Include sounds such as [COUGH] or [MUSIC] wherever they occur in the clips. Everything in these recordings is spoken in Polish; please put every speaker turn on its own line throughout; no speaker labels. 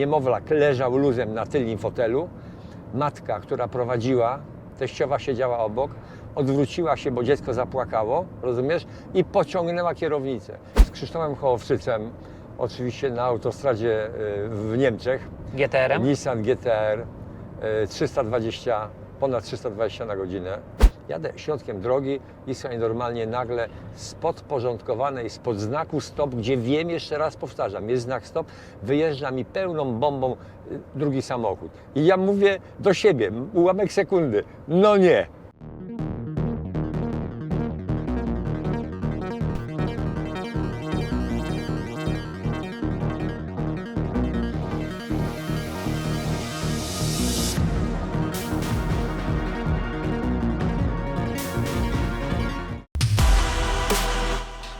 niemowlak leżał luzem na tylnym fotelu. Matka, która prowadziła, teściowa siedziała obok, odwróciła się, bo dziecko zapłakało, rozumiesz? I pociągnęła kierownicę. Z Krzysztofem Hołowczycem, oczywiście na autostradzie y, w Niemczech,
GTR-em?
Nissan GTR y, 320, ponad 320 na godzinę. Jadę środkiem drogi i sobie normalnie nagle spod porządkowanej, spod znaku stop, gdzie wiem, jeszcze raz powtarzam, jest znak stop, wyjeżdża mi pełną bombą y, drugi samochód. I ja mówię do siebie, ułamek sekundy, no nie.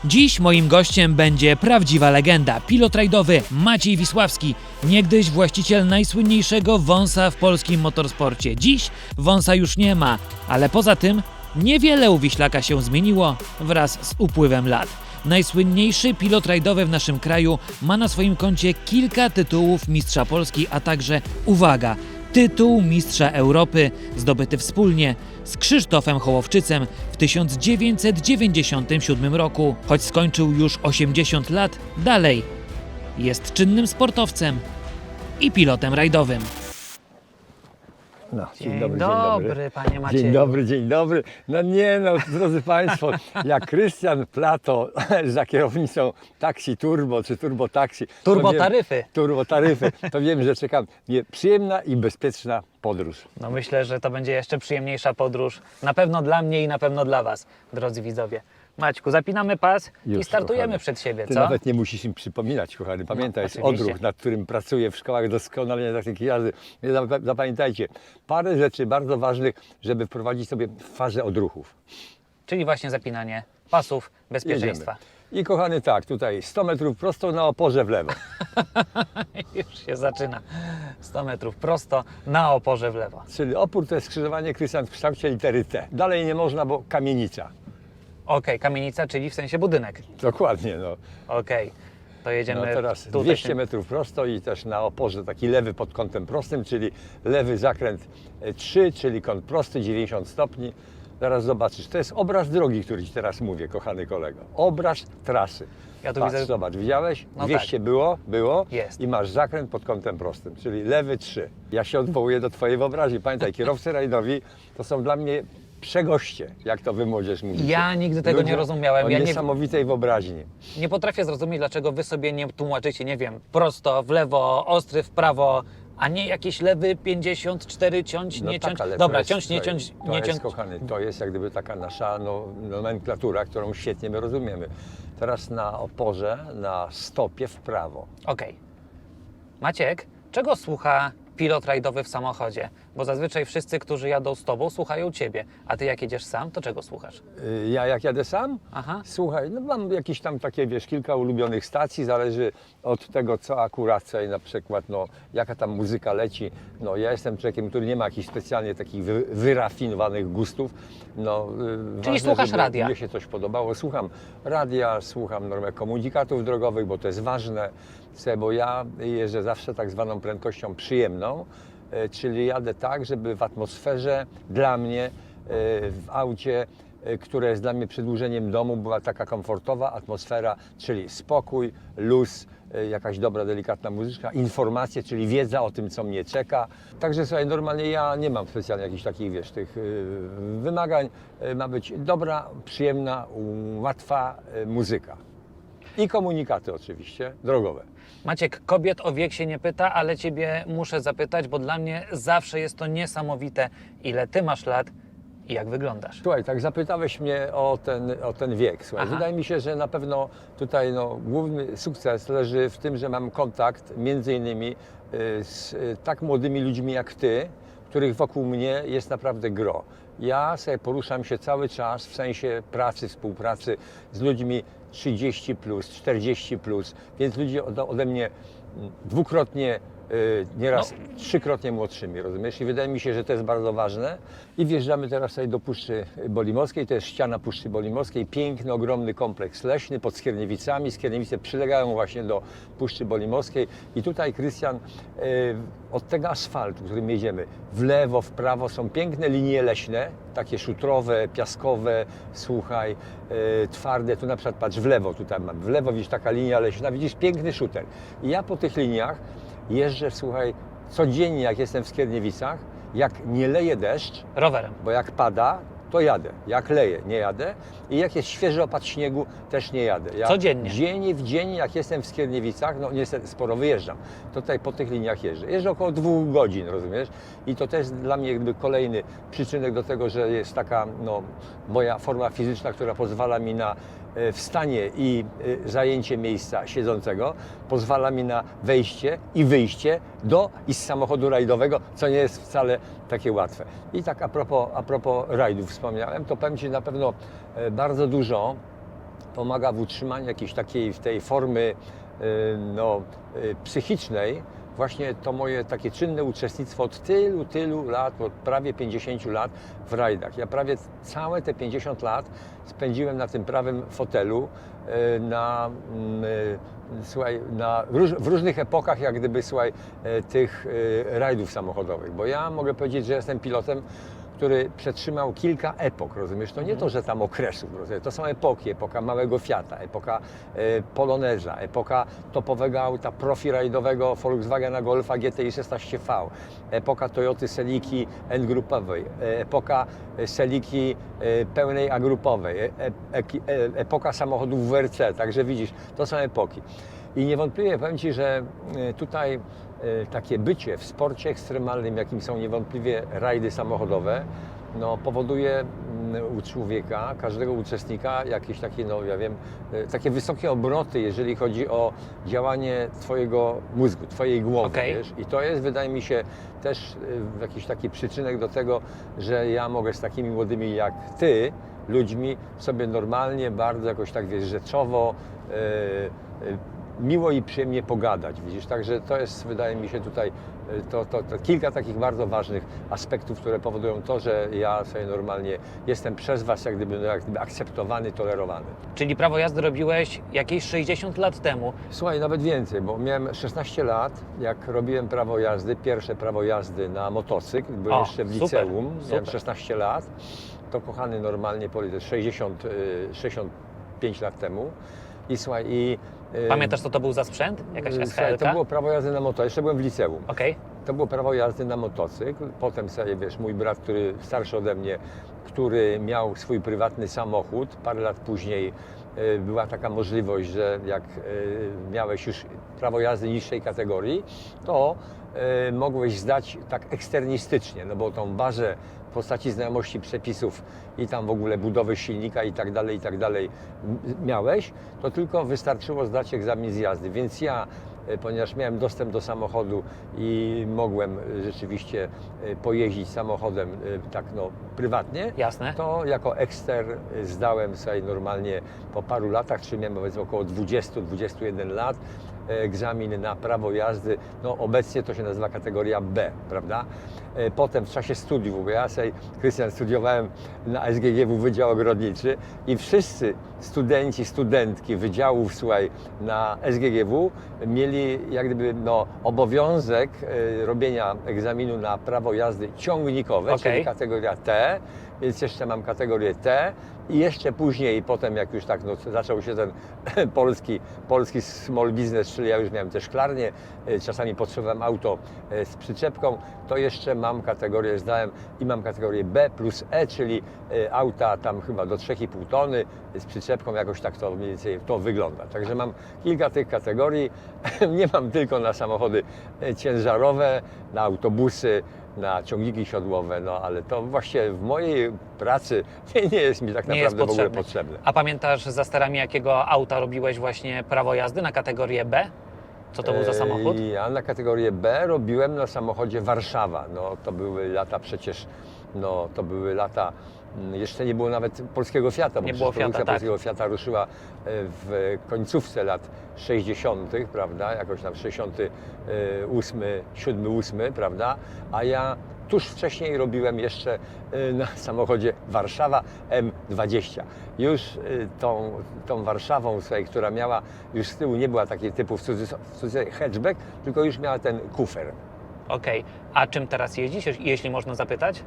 Dziś moim gościem będzie prawdziwa legenda, pilot rajdowy Maciej Wisławski, niegdyś właściciel najsłynniejszego wąsa w polskim motorsporcie. Dziś wąsa już nie ma, ale poza tym niewiele u Wiślaka się zmieniło wraz z upływem lat. Najsłynniejszy pilot rajdowy w naszym kraju ma na swoim koncie kilka tytułów mistrza Polski, a także, uwaga, tytuł mistrza Europy zdobyty wspólnie z Krzysztofem Hołowczycem w 1997 roku. Choć skończył już 80 lat, dalej jest czynnym sportowcem i pilotem rajdowym.
No,
Dzień dobry, panie Macieju.
Dzień dobry, dzień dobry. No nie no, drodzy Państwo, [LAUGHS] jak Krystian Plato [LAUGHS] za kierownicą taksi turbo czy turbo taksi.
Turbo
wiem-
taryfy.
Turbo taryfy. To wiem, że czekam mnie przyjemna i bezpieczna podróż.
No myślę, że to będzie jeszcze przyjemniejsza podróż. Na pewno dla mnie i na pewno dla Was, drodzy widzowie. Maćku, zapinamy pas i
Już,
startujemy
kochany.
przed siebie,
Ty
co?
nawet nie musisz im przypominać, kochany. Pamiętaj, jest
No,
odruch, nad którym pracuję w szkołach doskonalenia taktyki jazdy. Zapamiętajcie, parę rzeczy bardzo ważnych, żeby wprowadzić sobie w fazę odruchów.
Czyli właśnie zapinanie pasów bezpieczeństwa.
I kochany, tak, tutaj 100 metrów prosto na oporze w lewo. [LAUGHS]
Już się zaczyna. 100 metrów prosto na oporze w lewo.
Czyli opór to jest skrzyżowanie Krystian w kształcie litery T. Dalej nie można, bo kamienica.
Okej, kamienica, czyli w sensie budynek.
Dokładnie, no.
Okej, to jedziemy
no teraz
tutaj.
200
tym-
metrów prosto i też na oporze taki lewy pod kątem prostym, czyli lewy zakręt e, 3, czyli kąt prosty 90 stopni. Zaraz zobaczysz. To jest obraz drogi, który Ci teraz mówię, kochany kolego. Obraz trasy.
Ja tu
Patrz,
widzę-
zobacz, widziałeś?
No
200 było, było
Jest.
i masz zakręt pod kątem prostym, czyli lewy 3. Ja się odwołuję do Twojej wyobraźni. Pamiętaj, kierowcy rajdowi to są dla mnie przegoście, jak to Wy młodzież mówicie.
Ja nigdy tego nie rozumiałem.
O
Ja nie-
niesamowitej wyobraźni.
Nie potrafię zrozumieć, dlaczego wy sobie nie tłumaczycie, nie wiem, prosto, w lewo, ostry w prawo, a nie jakiś lewy 54, ciąć, nie ciąć.
tak, ale
Dobra,
jest,
ciąć, nie
to
ciąć,
jest-
nie
To jest,
ciąć.
kochany, to jest jak gdyby taka nasza no, nomenklatura, którą świetnie my rozumiemy. Teraz na oporze, na stopie w prawo.
Okej. Maciek, czego słucha pilot rajdowy w samochodzie? Bo zazwyczaj wszyscy, którzy jadą z tobą, słuchają ciebie. A ty jak jedziesz sam, to czego słuchasz?
Y, Ja jak jadę sam?
Aha.
Słuchaj, no mam jakieś tam takie, wiesz, kilka ulubionych stacji, zależy od tego, co akurat sobie na przykład, no, jaka tam muzyka leci. No, ja jestem człowiekiem, który nie ma jakichś specjalnie takich wy, wyrafinowanych gustów. No, y, ważne,
słuchasz
żeby
radia?
Mnie się coś podobało. Słucham radia, słucham normę komunikatów drogowych, bo to jest ważne, bo ja jeżdżę zawsze tak zwaną prędkością przyjemną, czyli jadę tak, żeby w atmosferze dla mnie y, w aucie y, które jest dla mnie przedłużeniem domu, była taka komfortowa atmosfera, czyli spokój, luz, jakaś dobra, delikatna muzyczka, informacje, czyli wiedza o tym, co mnie czeka. Także słuchaj, normalnie ja nie mam specjalnie jakichś takich, wiesz, tych wymagań. Ma być dobra, przyjemna, łatwa muzyka. I komunikaty oczywiście, drogowe.
Maciek, kobiet o wiek się nie pyta, ale ciebie muszę zapytać, bo dla mnie zawsze jest to niesamowite, ile ty masz lat i jak wyglądasz.
Słuchaj, tak zapytałeś mnie o ten, o ten wiek. Słuchaj,
Aha.
wydaje mi się, że na pewno tutaj no, główny sukces leży w tym, że mam kontakt między innymi y, z y, tak młodymi ludźmi jak ty, których wokół mnie jest naprawdę gro. Ja sobie poruszam się cały czas w sensie pracy, współpracy z ludźmi 30 plus, 40 plus, więc ludzie ode, mnie mm, dwukrotnie y, nieraz trzykrotnie młodszymi, rozumiesz? I wydaje mi się, że to jest bardzo ważne. I wjeżdżamy teraz tutaj do Puszczy Bolimowskiej, to jest ściana Puszczy Bolimowskiej, piękny, ogromny kompleks leśny pod Skierniewicami. Skierniewice przylegają właśnie do Puszczy Bolimowskiej i tutaj, Krystian, y, od tego asfaltu, którym jedziemy, w lewo, w prawo są piękne linie leśne, takie szutrowe, piaskowe, słuchaj, y, twarde. Tu na przykład patrz w lewo, tutaj mam, w lewo widzisz taka linia leśna, widzisz piękny szuter. I ja po tych liniach jeżdżę, słuchaj, codziennie jak jestem w Skierniewicach, jak nie leje deszcz,
Rowerem.
bo jak pada, to jadę. Jak leje, nie jadę. I jak jest świeży opad śniegu, też nie jadę. Ja
Codziennie.
Dzień w dzień, jak jestem w Skierniewicach, no niestety sporo wyjeżdżam, to tutaj po tych liniach jeżdżę. Jeżdżę około dwóch godzin, rozumiesz? I to też dla mnie jakby kolejny przyczynek do tego, że jest taka no, moja forma fizyczna, która pozwala mi na e, wstanie i e, zajęcie miejsca siedzącego, pozwala mi na wejście i wyjście do i z samochodu rajdowego, co nie jest wcale takie łatwe. I tak a propos, a propos rajdów wspomniałem, to powiem Ci na pewno e, bardzo dużo pomaga w utrzymaniu jakiejś takiej w tej formy y, no, y, psychicznej właśnie to moje takie czynne uczestnictwo od tylu, tylu lat, od prawie 50 lat w rajdach. Ja prawie całe te 50 lat spędziłem na tym prawym fotelu, na, mm, słuchaj, na w różnych epokach jak gdyby, słuchaj, tych rajdów samochodowych, bo ja mogę powiedzieć, że jestem pilotem, który przetrzymał kilka epok, rozumiesz? To nie to, że tam okresów, rozumiesz? To są epoki, epoka małego Fiata, epoka e, Poloneza, epoka topowego auta profi-rajdowego Volkswagena Golfa GTI 16V, epoka Toyoty Seliki N-grupowej, e, epoka e, Seliki pełnej A-grupowej, epoka samochodów WRC, także widzisz, to są epoki. I niewątpliwie powiem Ci, że tutaj takie bycie w sporcie ekstremalnym, jakim są niewątpliwie rajdy samochodowe, no, powoduje mm, u człowieka, każdego uczestnika jakieś takie, no ja wiem, e, takie wysokie obroty, jeżeli chodzi o działanie Twojego mózgu, Twojej głowy,
Okej.
wiesz? I to jest, wydaje mi się, też e, jakiś taki przyczynek do tego, że ja mogę z takimi młodymi jak Ty, ludźmi, sobie normalnie, bardzo jakoś tak, wiesz, rzeczowo, e, miło i przyjemnie pogadać, widzisz, także to jest, wydaje mi się tutaj, e, to, to, to kilka takich bardzo ważnych aspektów, które powodują to, że ja sobie normalnie jestem przez Was jak gdyby, no, jak gdyby akceptowany, tolerowany.
Czyli prawo jazdy robiłeś jakieś 60 lat temu.
Słuchaj, nawet więcej, bo miałem 16 lat, jak robiłem prawo jazdy, pierwsze prawo jazdy na motocykl, byłem
O,
jeszcze w
super,
liceum, miałem
super.
16 lat, to kochany normalnie polityk 60, y, 65 lat temu i słuchaj, i... y,
Pamiętasz, co to był za sprzęt? Jakaś
y, słuchaj,
SHL?
to było prawo jazdy na motocykl, jeszcze byłem w liceum.
Okej.
To było prawo jazdy na motocykl. Potem sobie, wiesz, mój brat, który starszy ode mnie, który miał swój prywatny samochód, parę lat później e, była taka możliwość, że jak miałeś już prawo jazdy niższej kategorii, to mogłeś zdać tak eksternistycznie, no bo tą bazę w postaci znajomości przepisów i tam w ogóle budowy silnika i tak dalej, i tak dalej miałeś, to tylko wystarczyło zdać egzamin z jazdy. Więc ja e, ponieważ miałem dostęp do samochodu i mogłem e, rzeczywiście pojeździć samochodem tak no prywatnie,
Jasne.
to jako ekster zdałem sobie normalnie po paru latach, czyli miałem powiedzmy około 20-21 lat, egzamin na prawo jazdy. No obecnie to się nazywa kategoria B, prawda? E, Potem w czasie studiów, bo ja sobie, Krystian, studiowałem na SGGW Wydział Ogrodniczy i wszyscy studenci, studentki wydziałów, słuchaj, na SGGW mieli jak gdyby no, obowiązek e, robienia egzaminu na prawo jazdy ciągnikowe,
Okej.
czyli kategoria T, więc jeszcze mam kategorię T i jeszcze później, potem jak już tak no, zaczął się ten [LAUGHS] polski, polski small business, czyli ja już miałem też szklarnię, e, czasami potrzebowałem auto e, z przyczepką, to jeszcze mam kategorię, zdałem i mam kategorię B plus E, czyli e, auta tam chyba do 3,5 tony z przyczepką, jakoś tak to mniej więcej to wygląda. Także mam kilka tych kategorii, [LAUGHS] nie mam tylko na samochody ciężarowe, na autobusy, na ciągniki siodłowe, no ale to właśnie w mojej pracy [LAUGHS] nie jest mi tak
Nie
naprawdę w ogóle potrzebne.
A pamiętasz za sterami jakiego auta robiłeś właśnie prawo jazdy na kategorię B? Co to był za samochód?
Ja na kategorię B robiłem na samochodzie Warszawa. No to były lata przecież, no to były lata Mm, Jeszcze nie było nawet polskiego Fiata, bo
Nie było Fiata,
produkcja
tak.
polskiego Fiata ruszyła e, w końcówce lat 60., prawda, jakoś tam 68, 7, 8, prawda, a ja tuż wcześniej robiłem jeszcze e, na samochodzie Warszawa M20. Już e, tą, tą Warszawą, słuchaj, która miała, już z tyłu nie była takiej typu w cudzysł- w cudzysłowie hatchback, tylko już miała ten kufer.
Okej, a czym teraz jeździsz, jeśli można zapytać?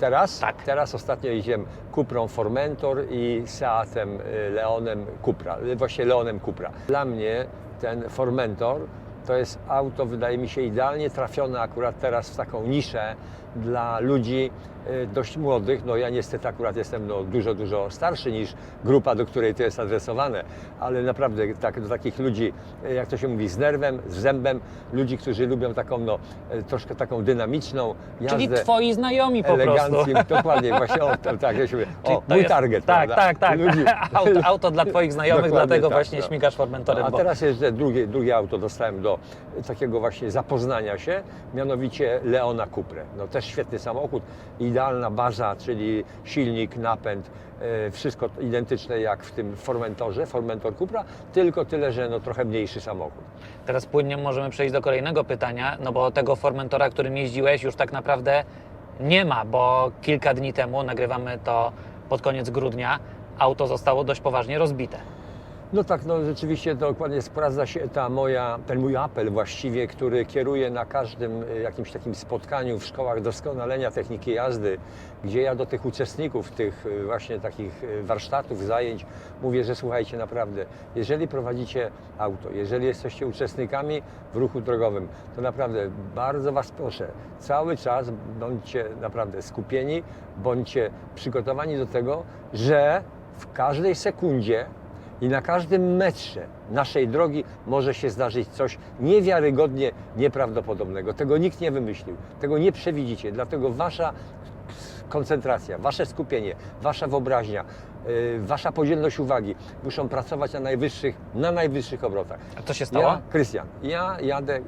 Teraz?
Tak.
Teraz ostatnio jeździłem Cuprą Formentor i Seatem y, Leonem Cupra, y, właśnie Leonem Cupra. Dla mnie ten Formentor to jest auto, wydaje mi się, idealnie trafione akurat teraz w taką niszę dla ludzi y, dość młodych. No ja niestety akurat jestem no, dużo, dużo starszy niż grupa, do której to jest adresowane, ale naprawdę tak, do takich ludzi, y, jak to się mówi, z nerwem, z zębem, ludzi, którzy lubią taką, no, y, troszkę taką dynamiczną jazdę
Czyli twoi znajomi po prostu.
dokładnie, właśnie o, to, tak, ja się mówię, o, mój
jest-
target,
Tak,
prawda?
tak, tak.
Ludzi, [LAUGHS]
Auto, auto dla Twoich znajomych, dlatego
tak,
właśnie
no.
śmigasz Formentorem.
a
bo...
teraz jeszcze drugie, drugie auto dostałem do takiego właśnie zapoznania się, mianowicie Leona Cuprę. No też świetny samochód, idealna baza, czyli silnik, napęd, e, wszystko identyczne jak w tym Formentorze, Formentor Cupra, tylko tyle, że no trochę mniejszy samochód.
Teraz płynnie możemy przejść do kolejnego pytania, no bo tego Formentora, którym jeździłeś, już tak naprawdę nie ma, bo kilka dni temu, nagrywamy to pod koniec grudnia, auto zostało dość poważnie rozbite.
No tak, no rzeczywiście dokładnie sprawdza się ta moja, ten mój apel właściwie, który kieruję na każdym y, jakimś takim spotkaniu w szkołach doskonalenia techniki jazdy, gdzie ja do tych uczestników, tych y, właśnie takich y, warsztatów, zajęć mówię, że słuchajcie naprawdę, jeżeli prowadzicie auto, jeżeli jesteście uczestnikami w ruchu drogowym, to naprawdę bardzo Was proszę, cały czas bądźcie naprawdę skupieni, bądźcie przygotowani do tego, że w każdej sekundzie i na każdym metrze naszej drogi może się zdarzyć coś niewiarygodnie nieprawdopodobnego. Tego nikt nie wymyślił, tego nie przewidzicie. Dlatego wasza koncentracja, wasze skupienie, wasza wyobraźnia, yy, wasza podzielność uwagi muszą pracować na najwyższych, na najwyższych obrotach.
A co się stało?
Krystian, ja jadę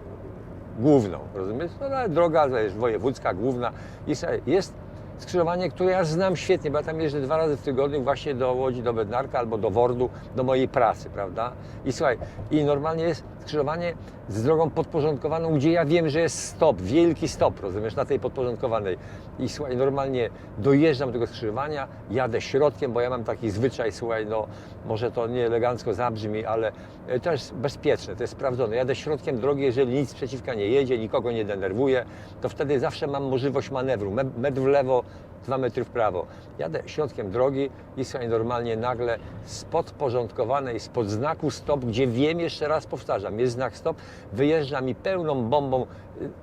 główną, rozumiesz? No, ale droga jest wojewódzka, główna. I jest skrzyżowanie, które ja znam świetnie, bo ja tam jeżdżę dwa razy w tygodniu właśnie do Łodzi, do Bednarka albo do Wordu, do mojej pracy, prawda? I słuchaj, i normalnie jest skrzyżowanie z drogą podporządkowaną, gdzie ja wiem, że jest stop, wielki stop, rozumiesz, na tej podporządkowanej. I słuchaj, normalnie dojeżdżam do tego skrzyżowania, jadę środkiem, bo ja mam taki zwyczaj, słuchaj, no może to nie elegancko zabrzmi, ale e, to jest bezpieczne, to jest sprawdzone. Jadę środkiem drogi, jeżeli nic przeciwka nie jedzie, nikogo nie denerwuje, to wtedy zawsze mam możliwość manewru, Me- metr w lewo, dwa metry w prawo. Jadę środkiem drogi i słuchaj, normalnie nagle spod porządkowanej, spod znaku stop, gdzie wiem, jeszcze raz powtarzam, jest znak stop, wyjeżdża mi pełną bombą y,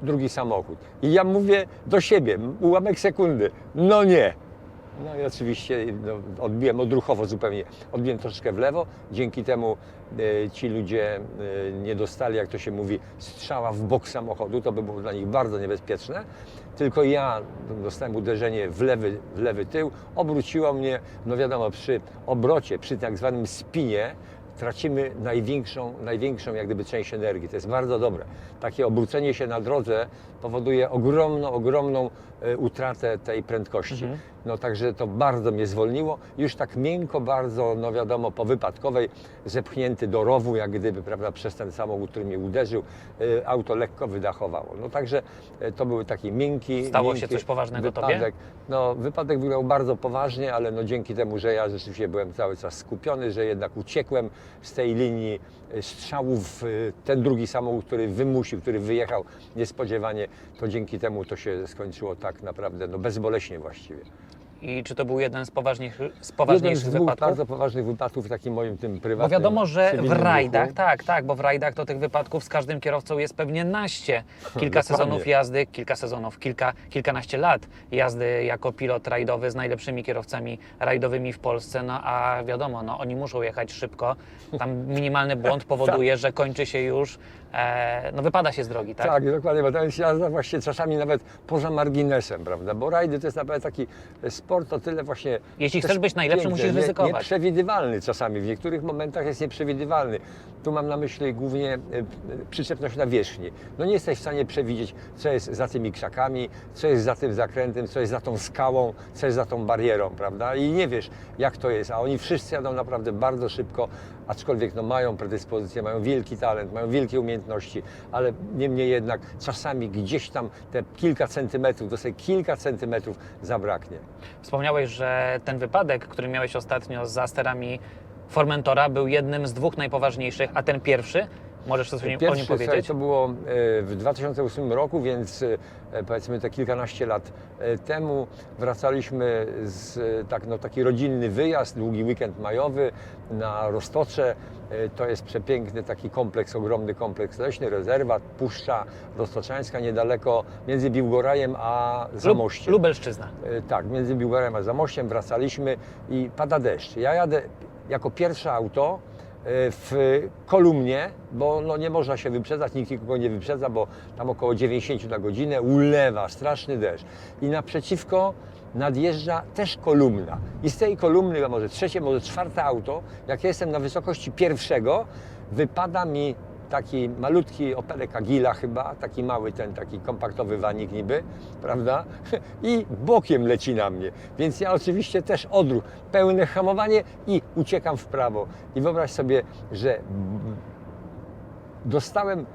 drugi samochód. I ja mówię do siebie, ułamek sekundy, no nie. No i oczywiście no, odbiłem odruchowo zupełnie, odbiłem troszeczkę w lewo, dzięki temu e, ci ludzie e, nie dostali, jak to się mówi, strzała w bok samochodu, to by było dla nich bardzo niebezpieczne, tylko ja dostałem uderzenie w lewy, w lewy tył, obróciło mnie, no wiadomo, przy obrocie, przy tak zwanym spinie, tracimy największą, największą jak gdyby część energii. To jest bardzo dobre. Takie obrócenie się na drodze powoduje ogromną, ogromną e, utratę tej prędkości. No także to bardzo mnie zwolniło. Już tak miękko bardzo, no wiadomo, po wypadkowej zepchnięty do rowu, jak gdyby, prawda, przez ten samochód, który mnie uderzył, e, auto lekko wydachowało. No także e, to był taki miękki,
Stało się
miękki
coś poważnego tobie?
wypadek. No wypadek wyglądał bardzo poważnie, ale no dzięki temu, że ja rzeczywiście byłem cały czas skupiony, że jednak uciekłem z tej linii e, strzałów, e, ten drugi samochód, który wymusił, który wyjechał niespodziewanie, to dzięki temu to się skończyło tak naprawdę, no bezboleśnie właściwie.
I czy to był jeden z, poważniejszych, z
Jeden
poważniejszych
z dwóch
wypadków?
bardzo poważnych wypadków w takim moim tym prywatnym
Bo wiadomo, że w rajdach,
ruchu.
tak, tak, bo w rajdach to tych wypadków z każdym kierowcą jest pewnie naście. Kilka sezonów jazdy, kilka sezonów, kilka, kilkanaście lat jazdy jako pilot rajdowy z najlepszymi kierowcami rajdowymi w Polsce, no a wiadomo, no oni muszą jechać szybko. Tam minimalny błąd [LAUGHS] powoduje, że kończy się już no wypada się z drogi, tak?
Tak, dokładnie, bo to jest jazda właśnie czasami nawet poza marginesem, prawda? Bo rajdy to jest naprawdę taki sport o tyle właśnie...
Jeśli chcesz być najlepszy,
piękny,
musisz
nie-
ryzykować.
Nieprzewidywalny czasami, w niektórych momentach jest nieprzewidywalny. Tu mam na myśli głównie e, e, przyczepność na wierzchni. No nie jesteś w stanie przewidzieć, co jest za tymi krzakami, co jest za tym zakrętem, co jest za tą skałą, co jest za tą barierą, prawda? I nie wiesz, jak to jest, a oni wszyscy jadą naprawdę bardzo szybko, aczkolwiek no, mają predyspozycję, mają wielki talent, mają wielkie umiejętności, ale niemniej jednak czasami gdzieś tam te kilka centymetrów, dosłownie kilka centymetrów zabraknie.
Wspomniałeś, że ten wypadek, który miałeś ostatnio za sterami Formentora, był jednym z dwóch najpoważniejszych, a ten pierwszy, możesz coś nim, o nim
Pierwszy, słuchaj,
powiedzieć?
to było e, w 2008 roku, więc e, powiedzmy te kilkanaście lat e, temu wracaliśmy z tak, no, taki rodzinny wyjazd, długi weekend majowy na Roztocze. To jest przepiękny taki kompleks, ogromny kompleks leśny, rezerwat, Puszcza Roztoczańska, niedaleko między Biłgorajem a Zamościem.
Lubelszczyzna.
Tak, między Biłgorem a Zamościem wracaliśmy i pada deszcz. Ja jadę jako pierwsze auto w kolumnie, bo no nie można się wyprzedzać, nikt nikogo nie wyprzedza, bo tam około 90 na godzinę ulewa, straszny deszcz. I naprzeciwko nadjeżdża też kolumna. I z tej kolumny, a może trzecie, może czwarte auto, jak ja jestem na wysokości pierwszego, wypada mi taki malutki Opelek Agila chyba, taki mały ten, taki kompaktowy wanik niby, prawda? [LAUGHS] I bokiem leci na mnie. Więc ja oczywiście też odruch, pełne hamowanie i uciekam w prawo. I wyobraź sobie, że dostałem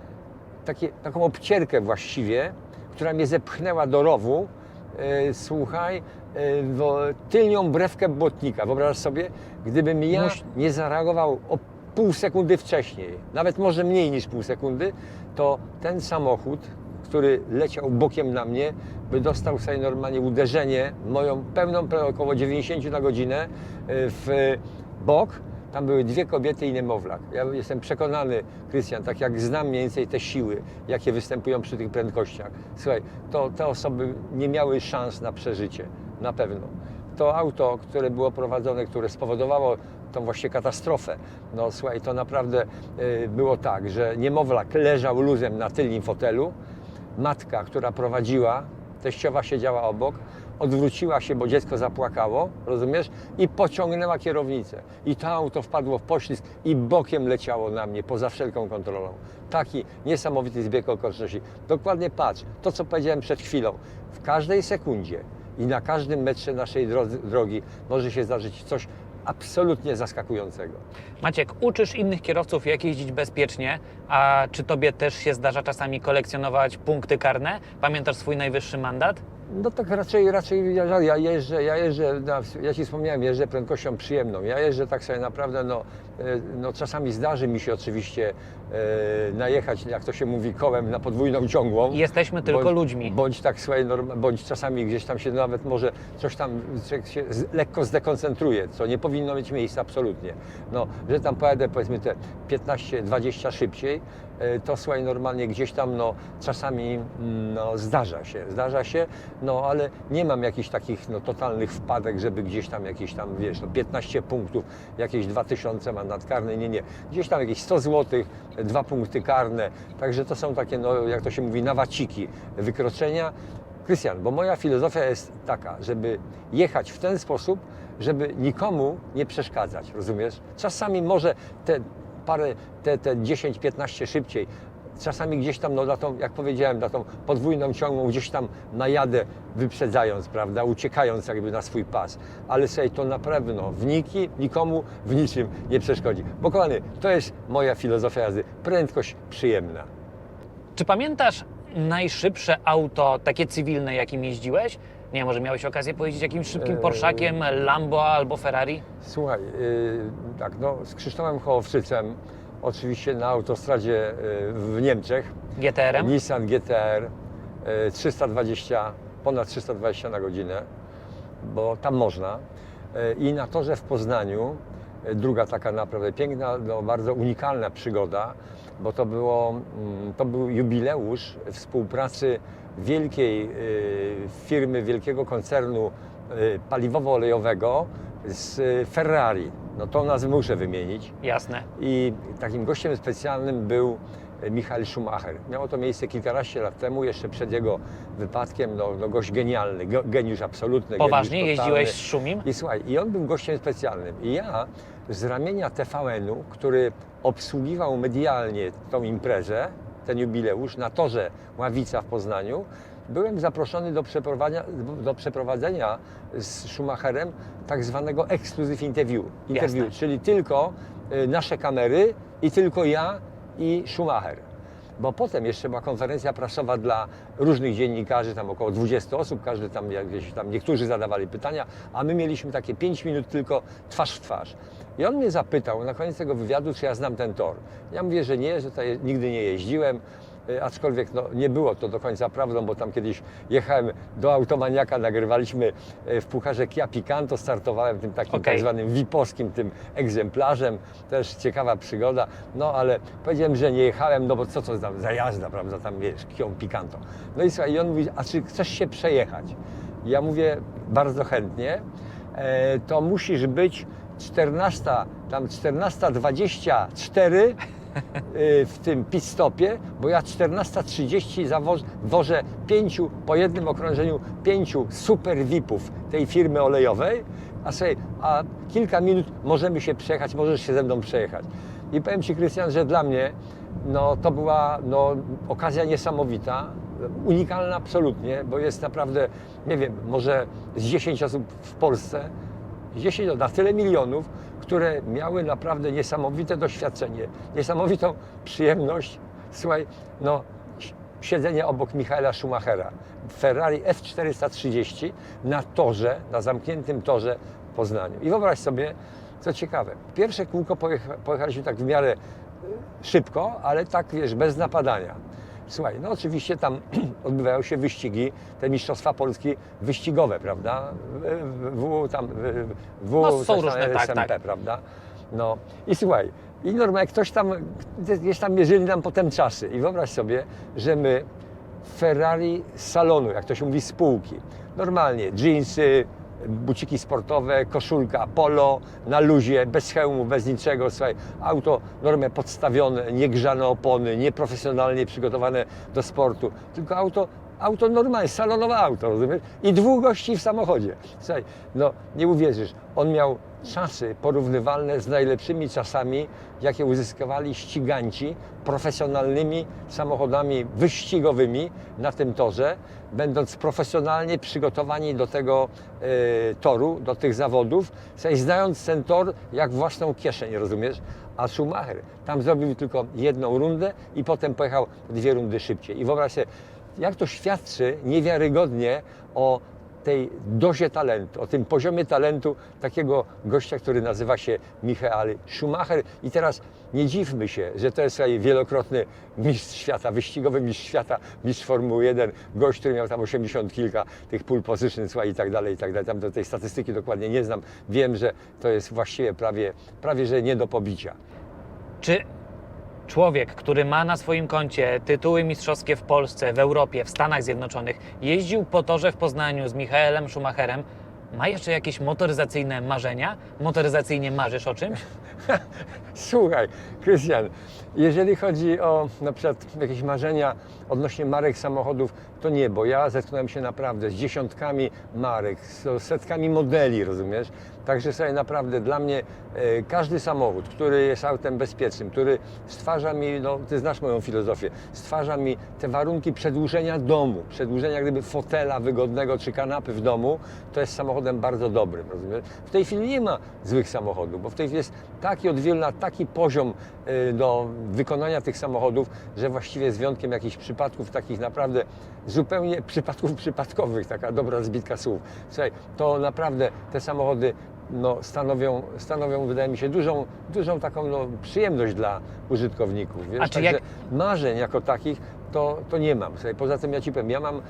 takie, taką obcierkę właściwie, która mnie zepchnęła do rowu, e, słuchaj, e, tylnią brewkę błotnika. Wyobraź sobie, gdybym ja nie zareagował pół sekundy wcześniej, nawet może mniej niż pół sekundy, to ten samochód, który leciał bokiem na mnie, by dostał sobie normalnie uderzenie moją pełną, pe- około 90 na godzinę e, w bok. Tam były dwie kobiety i niemowlak. Ja jestem przekonany, Krystian, tak jak znam mniej więcej te siły, jakie występują przy tych prędkościach. Słuchaj, to te osoby nie miały szans na przeżycie, na pewno. To auto, które było prowadzone, które spowodowało tą właśnie katastrofę, no słuchaj, to naprawdę y, było tak, że niemowlak leżał luzem na tylnym fotelu, matka, która prowadziła, teściowa siedziała obok, odwróciła się, bo dziecko zapłakało, rozumiesz? I pociągnęła kierownicę. I to auto wpadło w poślizg i bokiem leciało na mnie, poza wszelką kontrolą. Taki niesamowity zbieg okoliczności. Dokładnie patrz, to co powiedziałem przed chwilą. W każdej sekundzie i na każdym metrze naszej drogi może się zdarzyć coś absolutnie zaskakującego.
Maciek, uczysz innych kierowców, jak jeździć bezpiecznie, a czy tobie też się zdarza czasami kolekcjonować punkty karne? Pamiętasz swój najwyższy mandat?
No tak raczej, raczej ja, ja jeżdżę, ja jeżdżę, ja Ci wspomniałem, jeżdżę prędkością przyjemną. Ja jeżdżę tak sobie naprawdę, no, e, no czasami zdarzy mi się oczywiście e, najechać, jak to się mówi, kołem na podwójną ciągłą.
Jesteśmy tylko
bądź,
ludźmi.
Bądź tak słuchaj, bądź czasami gdzieś tam się nawet może coś tam się lekko zdekoncentruje, co nie powinno mieć miejsca absolutnie. No, że tam pojadę powiedzmy te 15-20 szybciej, to słuchaj, normalnie gdzieś tam no, czasami mm, no, zdarza się, zdarza się, no ale nie mam jakichś takich no, totalnych wpadek, żeby gdzieś tam jakieś tam, wiesz, no, 15 punktów, jakieś 2000 mandat karny, nie, nie. Gdzieś tam jakieś 100 zł, dwa punkty karne, także to są takie, no, jak to się mówi, nawaciki, wykroczenia. Krystian, bo moja filozofia jest taka, żeby jechać w ten sposób, żeby nikomu nie przeszkadzać, rozumiesz? Czasami może te parę, te, te 10-15 szybciej, czasami gdzieś tam, no na tą, jak powiedziałem, na tą podwójną ciągłą gdzieś tam najadę, wyprzedzając, prawda, uciekając jakby na swój pas. Ale sobie to na pewno w nikomu w niczym nie przeszkodzi. Bo kochany, to jest moja filozofia jazdy. Prędkość przyjemna.
Czy pamiętasz najszybsze auto, takie cywilne, jakim jeździłeś? Nie może miałeś okazję pojeździć jakimś szybkim
Eee.
Porszakiem, Lambo albo Ferrari?
Słuchaj, yy, tak, no z Krzysztofem Hołowczycem, oczywiście na autostradzie yy, w Niemczech,
GTR-em?
Nissan GTR y, 320, ponad 320 na godzinę, bo tam można. Y, I na torze w Poznaniu, y, druga taka naprawdę piękna, no, bardzo unikalna przygoda, bo to, było, mm, to był jubileusz współpracy wielkiej y, firmy, wielkiego koncernu y, paliwowo-olejowego z y, Ferrari. No to nazwę muszę wymienić.
Jasne.
I takim gościem specjalnym był Michael Schumacher. Miało to miejsce kilkanaście lat temu, jeszcze przed jego wypadkiem, no, no gość genialny, ge- geniusz absolutny.
Poważnie
geniusz
jeździłeś z Szumim?
I słuchaj, i on był gościem specjalnym. I ja z ramienia TVN-u, który obsługiwał medialnie tą imprezę, ten jubileusz, na torze Ławica w Poznaniu, byłem zaproszony do przeprowadzenia, do przeprowadzenia z Schumacherem tak zwanego exclusive interview. interview
Jasne.
czyli tylko y, nasze kamery i tylko ja i Schumacher. Bo potem jeszcze była konferencja prasowa dla różnych dziennikarzy, tam około 20 osób, każdy tam, jakieś tam niektórzy zadawali pytania, a my mieliśmy takie 5 minut tylko twarz w twarz. I on mnie zapytał na koniec tego wywiadu, czy ja znam ten tor. Ja mówię, że nie, że tutaj nigdy nie jeździłem, aczkolwiek no, nie było to do końca prawdą, bo tam kiedyś jechałem do Automaniaka, nagrywaliśmy y, w Pucharze Kia Picanto, startowałem tym takim
Okej.
tak zwanym VIP-owskim tym egzemplarzem, też ciekawa przygoda, no ale powiedziałem, że nie jechałem, no bo co to tam za jazda, prawda, tam wiesz, Kią Picanto. No i słuchaj, i on mówi, a czy chcesz się przejechać? Ja mówię, bardzo chętnie, e, to musisz być 14, tam 14.24 y, w tym pit stopie, bo ja 14.30 zawożę wożę pięciu, po jednym okrążeniu pięciu super VIP-ów tej firmy olejowej, a sobie, a kilka minut możemy się przejechać, możesz się ze mną przejechać. I powiem Ci, Krystian, że dla mnie no, to była no, okazja niesamowita, unikalna absolutnie, bo jest naprawdę, nie wiem, może z 10 osób w Polsce, 10 no, na tyle milionów, które miały naprawdę niesamowite doświadczenie, niesamowitą przyjemność, słuchaj, no, si- siedzenia obok Michaela Schumachera Ferrari F430 na torze, na zamkniętym torze w Poznaniu. I wyobraź sobie, co ciekawe, pierwsze kółko pojecha, pojechaliśmy tak w miarę y, szybko, ale tak, wiesz, bez napadania. Słuchaj, no oczywiście tam [CLEARS THROAT] odbywają się wyścigi, te Mistrzostwa Polski wyścigowe, prawda? W, tam, w,
No, są różne, tak,
SMP,
tak.
prawda? No i słuchaj, i normalnie ktoś tam, gdzieś tam mierzyli nam potem czasy i wyobraź sobie, że my Ferrari salonu, jak to się mówi, spółki, normalnie jeansy, buciki sportowe, koszulka, polo, na luzie, bez hełmu, bez niczego, słuchaj, auto normę podstawione, niegrzane opony, nieprofesjonalnie przygotowane do sportu, tylko auto Auto normalne, salonowe auto, rozumiesz? I dwóch gości w samochodzie. Słuchaj, no nie uwierzysz, on miał czasy porównywalne z najlepszymi czasami, jakie uzyskiwali ściganci profesjonalnymi samochodami wyścigowymi na tym torze, będąc profesjonalnie przygotowani do tego e, toru, do tych zawodów, słuchaj, znając ten tor jak własną kieszeń, rozumiesz? A Schumacher tam zrobił tylko jedną rundę i potem pojechał dwie rundy szybciej. I wyobraź sobie, jak to świadczy niewiarygodnie o tej dozie talentu, o tym poziomie talentu takiego gościa, który nazywa się Michael Schumacher. I teraz nie dziwmy się, że to jest wielokrotny mistrz świata, wyścigowy mistrz świata, mistrz Formuły 1, gość, który miał tam 80 kilka tych pole position, słuchaj, i tak dalej, i tak dalej. Tam do tej statystyki dokładnie nie znam. Wiem, że to jest właściwie prawie, prawie że nie do pobicia.
Czy człowiek, który ma na swoim koncie tytuły mistrzowskie w Polsce, w Europie, w Stanach Zjednoczonych, jeździł po torze w Poznaniu z Michaelem Schumacherem, ma jeszcze jakieś motoryzacyjne marzenia? Motoryzacyjnie marzysz o czymś? [LAUGHS]
Słuchaj, Krystian, jeżeli chodzi o na przykład jakieś marzenia odnośnie marek samochodów, to nie, bo ja zetknąłem się naprawdę z dziesiątkami marek, z setkami modeli, rozumiesz? Także sobie naprawdę dla mnie e, każdy samochód, który jest autem bezpiecznym, który stwarza mi, no ty znasz moją filozofię, stwarza mi te warunki przedłużenia domu, przedłużenia gdyby fotela wygodnego czy kanapy w domu, to jest samochodem bardzo dobrym, rozumiesz? W tej chwili nie ma złych samochodów, bo w tej chwili jest taki od lat taki poziom y, do wykonania tych samochodów, że właściwie z wyjątkiem jakichś przypadków takich naprawdę zupełnie przypadków [LAUGHS] przypadkowych, taka dobra zbitka słów. Słuchaj, to naprawdę te samochody no, stanowią, stanowią, wydaje mi się, dużą, dużą taką no, przyjemność dla użytkowników. Wiesz?
A czy
Także
jak-
marzeń jako takich to, to nie mam. Słuchaj, poza tym ja ci powiem, ja mam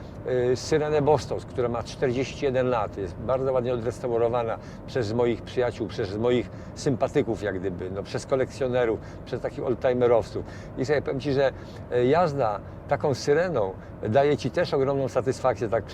y, Syrenę Bostos, która ma 41 lat, jest bardzo ładnie odrestaurowana przez moich przyjaciół, przez moich sympatyków jak gdyby, no, przez kolekcjonerów, przez takich oldtimerowców. I sobie powiem Ci, że y, jazda taką syreną daje Ci też ogromną satysfakcję. Tak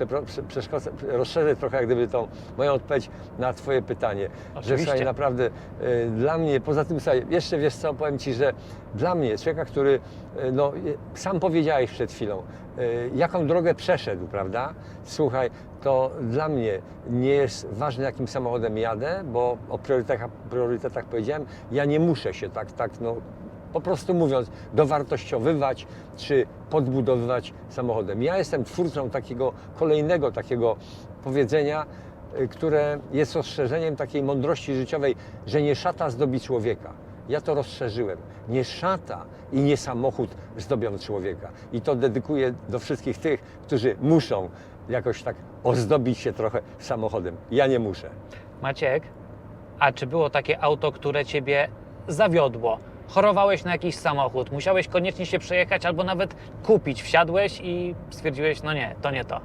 rozszerzę trochę jak gdyby tą moją odpowiedź na Twoje pytanie. Że
Oczywiście.
słuchaj, naprawdę e, dla mnie, poza tym słuchaj, jeszcze wiesz co, powiem Ci, że dla mnie, człowieka, który, e, no sam powiedziałeś przed chwilą, e, jaką drogę przeszedł, prawda? Słuchaj, to dla mnie nie jest ważne, jakim samochodem jadę, bo o priorytetach, priorytetach powiedziałem, ja nie muszę się tak, tak, no, po prostu mówiąc, dowartościowywać czy podbudowywać samochodem. Ja jestem twórcą takiego kolejnego takiego powiedzenia, y, które jest rozszerzeniem takiej mądrości życiowej, że nie szata zdobi człowieka. Ja to rozszerzyłem. Nie szata i nie samochód zdobią człowieka. I to dedykuję do wszystkich tych, którzy muszą jakoś tak ozdobić się trochę samochodem. Ja nie muszę.
Maciek, a czy było takie auto, które ciebie zawiodło? Chorowałeś na jakiś samochód, musiałeś koniecznie się przejechać albo nawet kupić. Wsiadłeś i stwierdziłeś, no nie, to nie to.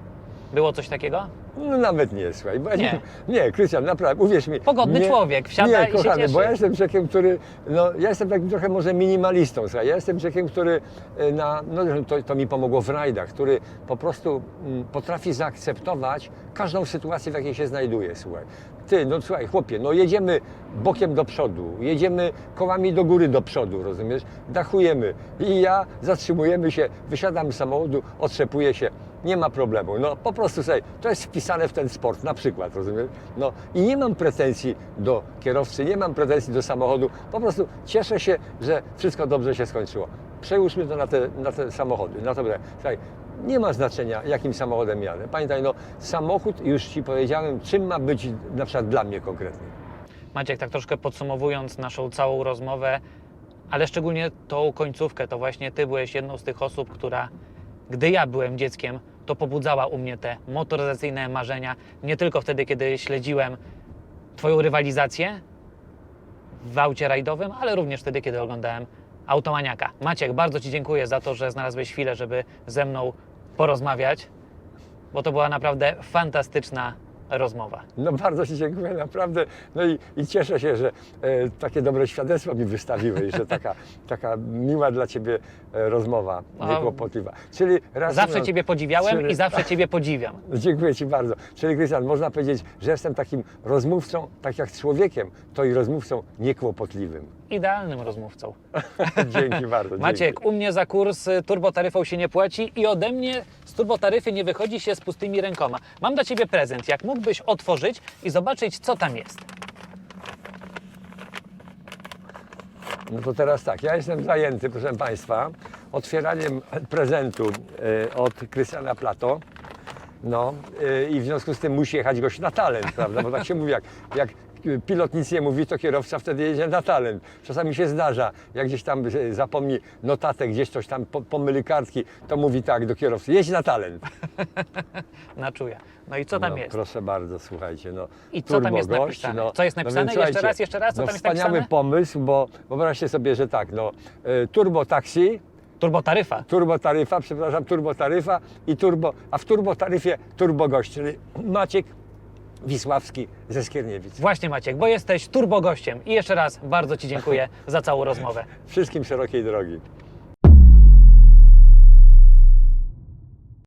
Było coś takiego?
No nawet nie, słuchaj. Bo ja
Nie. [LAUGHS]
nie, Krystian, naprawdę, uwierz mi.
Pogodny
nie,
człowiek, wsiada
nie,
i się
kochany,
cieszy.
bo ja jestem człowiekiem, który, no, ja jestem takim trochę może minimalistą, słuchaj. Ja jestem człowiekiem, który e, na, no to, to mi pomogło w rajdach, który po prostu mm, potrafi zaakceptować każdą sytuację, w jakiej się znajduje, słuchaj. Ty, no słuchaj, chłopie, no jedziemy bokiem do przodu, jedziemy kołami do góry do przodu, rozumiesz? Dachujemy i ja zatrzymujemy się, wysiadam z samochodu, otrzepuję się, nie ma problemu. No po prostu sobie, to jest wpisane w ten sport na przykład, rozumiesz? No i nie mam pretensji do kierowcy, nie mam pretensji do samochodu, po prostu cieszę się, że wszystko dobrze się skończyło. Przełóżmy to na te, na te samochody, na to. Słuchaj, nie ma znaczenia, jakim samochodem jadę. Pamiętaj, no samochód, już Ci powiedziałem, czym ma być na przykład dla mnie konkretnie.
Maciek, tak troszkę podsumowując naszą całą rozmowę, ale szczególnie tą końcówkę, to właśnie Ty byłeś jedną z tych osób, która, gdy ja byłem dzieckiem, to pobudzała u mnie te motoryzacyjne marzenia. Nie tylko wtedy, kiedy śledziłem Twoją rywalizację w aucie rajdowym, ale również wtedy, kiedy oglądałem Automaniaka. Maciek, bardzo Ci dziękuję za to, że znalazłeś chwilę, żeby ze mną porozmawiać, bo to była naprawdę fantastyczna rozmowa.
No bardzo Ci dziękuję, naprawdę. No i, i cieszę się, że e, takie dobre świadectwo mi wystawiłeś, że taka, [LAUGHS] taka miła dla Ciebie e, rozmowa,
No,
niekłopotliwa. Czyli raz
Zawsze Ciebie podziwiałem i zawsze Ciebie podziwiam. [LAUGHS]
Dziękuję Ci bardzo. Czyli Krystian, można powiedzieć, że jestem takim rozmówcą, tak jak człowiekiem, to i rozmówcą niekłopotliwym.
Idealnym rozmówcą. [LAUGHS]
Dzięki bardzo. dzięki.
Maciek, u mnie za kurs y, turbotaryfą się nie płaci i ode mnie z turbotaryfy nie wychodzi się z pustymi rękoma. Mam dla Ciebie prezent. Jak mógłbyś otworzyć i zobaczyć, co tam jest?
No to teraz tak, ja jestem zajęty, proszę Państwa, otwieraniem prezentu e, od Krystiana Plato. No e, i w związku z tym musi jechać gość na talent, prawda? Bo tak się mówi, jak, jak pilot nic nie mówi, to kierowca wtedy jedzie na talent. Czasami się zdarza, jak gdzieś tam zapomni notatek, gdzieś coś tam po- pomyli kartki, to mówi tak do kierowcy, jedź na talent. [LAUGHS]
Na czuja. No i co tam
no,
jest?
Proszę bardzo, słuchajcie. No,
I co tam jest
turbogość,
napisane? Co jest napisane?
więc
Jeszcze raz, jeszcze raz, co
no,
tam jest
wspaniały
napisane?
pomysł, bo wyobraźcie sobie, że tak, no, e, turbo taksi,
Turbotaryfa.
turbotaryfa, przepraszam, turbotaryfa i turbo, a w turbotaryfie turbogość, czyli Maciek Wisławski ze Skierniewic.
Właśnie Maciek, bo jesteś turbogościem. I jeszcze raz bardzo Ci dziękuję za całą rozmowę.
Wszystkim szerokiej drogi.